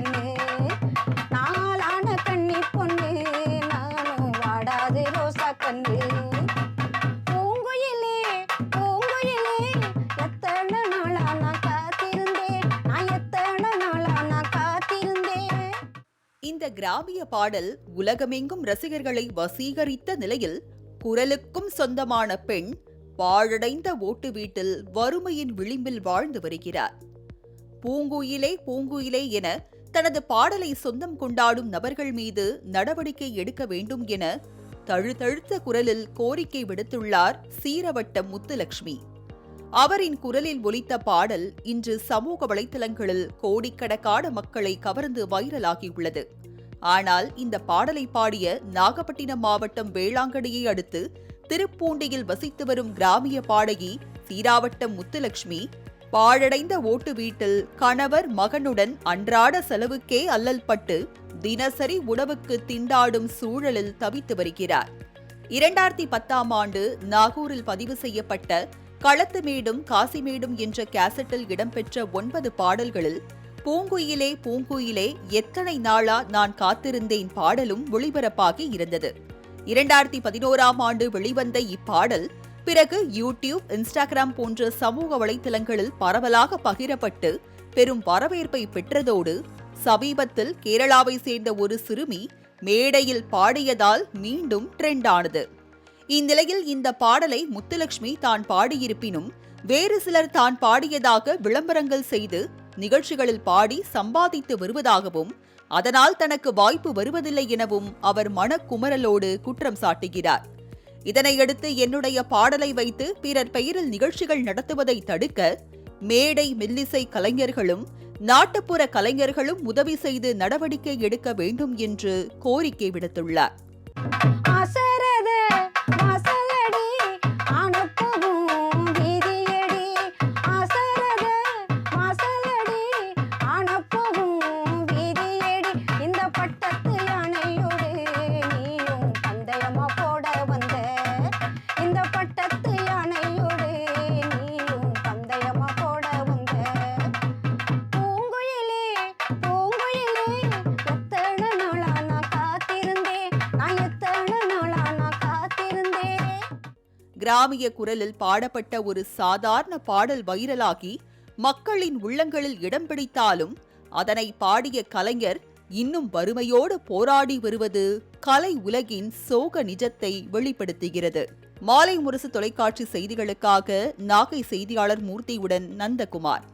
கண்ணு. நாலான கண்ணி பொண்ணு. நானும் வாடாது ரோசா கண்ணு. இந்த கிராமிய பாடல் உலகமெங்கும் ரசிகர்களை வசீகரித்த நிலையில் குரலுக்கும் சொந்தமான பெண் பாழடைந்த ஓட்டு வீட்டில் வறுமையின் விளிம்பில் வாழ்ந்து வருகிறார். பூங்குயிலே பூங்குயிலே என தனது பாடலை சொந்தம் கொண்டாடும் நபர்கள் மீது நடவடிக்கை எடுக்க வேண்டும் என தழுதழுத்த குரலில் கோரிக்கை விடுத்துள்ளார் சீரவட்டம் முத்துலட்சுமி அவரின் குரலில் ஒலித்த பாடல் இன்று சமூக வலைத்தளங்களில் கோடிக்கணக்கான மக்களை கவர்ந்து வைரலாகியுள்ளது. ஆனால் இந்த பாடலை பாடிய நாகப்பட்டினம் மாவட்டம் வேளாங்கண்ணியை அடுத்து திருப்பூண்டியில் வசித்து வரும் கிராமிய பாடகி சீராவட்டம் முத்துலட்சுமி பாழடைந்த ஓட்டு வீட்டில் கணவர் மகனுடன் அன்றாட செலவுக்கே அல்லல் பட்டு தினசரி உணவுக்கு திண்டாடும் சூழலில் தவித்து வருகிறார். இரண்டாயிரத்தி பத்தாம் ஆண்டு நாகூரில் பதிவு செய்யப்பட்ட களத்துமேடும் காசிமேடும் என்ற கேசட்டில் இடம்பெற்ற ஒன்பது பாடல்களில் பூங்குயிலே பூங்குயிலே எத்தனை நாளா நான் காத்திருந்தேன் பாடலும் ஒளிபரப்பாகி இருந்தது. இரண்டாயிரத்தி பதினோராம் ஆண்டு வெளிவந்த இப்பாடல் பிறகு யூடியூப் இன்ஸ்டாகிராம் போன்ற சமூக வலைத்தளங்களில் பரவலாக பகிரப்பட்டு பெரும் வரவேற்பை பெற்றதோடு சமீபத்தில் கேரளாவை சேர்ந்த ஒரு சிறுமி மேடையில் பாடியதால் மீண்டும் ட்ரெண்ட் ஆனது இந்நிலையில் இந்த பாடலை முத்துலட்சுமி தான் பாடியிருப்பினும் வேறு சிலர் தான் பாடியதாக விளம்பரங்கள் செய்து நிகழ்ச்சிகளில் பாடி சம்பாதித்து வருவதாகவும் அதனால் தனக்கு வாய்ப்பு வருவதில்லை எனவும் அவர் மனக்குமரலோடு குற்றம் சாட்டுகிறார். இதனையடுத்து என்னுடைய பாடலை வைத்து பிறர் பெயரில் நிகழ்ச்சிகள் நடத்துவதை தடுக்க மேடை மெல்லிசை கலைஞர்களும் நாட்டுப்புற கலைஞர்களும் உதவி செய்து நடவடிக்கை எடுக்க வேண்டும் என்று கோரிக்கை விடுத்துள்ளார். கிராமிய குரலில் பாடப்பட்ட ஒரு சாதாரண பாடல் வைரலாகி மக்களின் உள்ளங்களில் இடம் பிடித்தாலும் அதனை பாடிய கலைஞர் இன்னும் வறுமையோடு போராடி வருவது கலை உலகின் சோக நிஜத்தை வெளிப்படுத்துகிறது. மாலை முரசு தொலைக்காட்சி செய்திகளுக்காக நாகை செய்தியாளர் மூர்த்தியுடன் நந்தகுமார்.